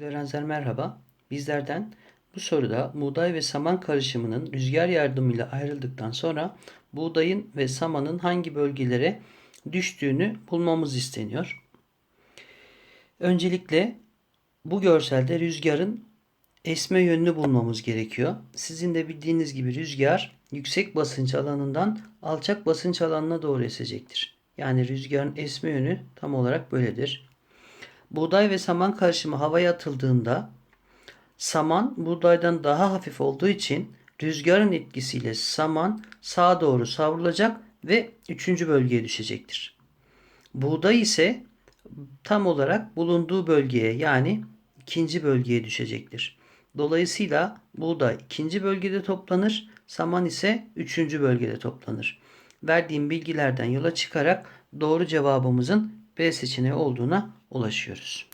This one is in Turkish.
Öğrenciler merhaba. Bizlerden bu soruda buğday ve saman karışımının rüzgar yardımıyla ayrıldıktan sonra buğdayın ve samanın hangi bölgelere düştüğünü bulmamız isteniyor. Öncelikle bu görselde rüzgarın esme yönünü bulmamız gerekiyor. Sizin de bildiğiniz gibi rüzgar yüksek basınç alanından alçak basınç alanına doğru esecektir. Yani rüzgarın esme yönü tam olarak böyledir. Buğday ve saman karışımı havaya atıldığında saman buğdaydan daha hafif olduğu için rüzgarın etkisiyle saman sağa doğru savrulacak ve üçüncü bölgeye düşecektir. Buğday ise tam olarak bulunduğu bölgeye yani ikinci bölgeye düşecektir. Dolayısıyla buğday ikinci bölgede toplanır, saman ise üçüncü bölgede toplanır. Verdiğim bilgilerden yola çıkarak doğru cevabımızın B seçeneği olduğuna ulaşıyoruz.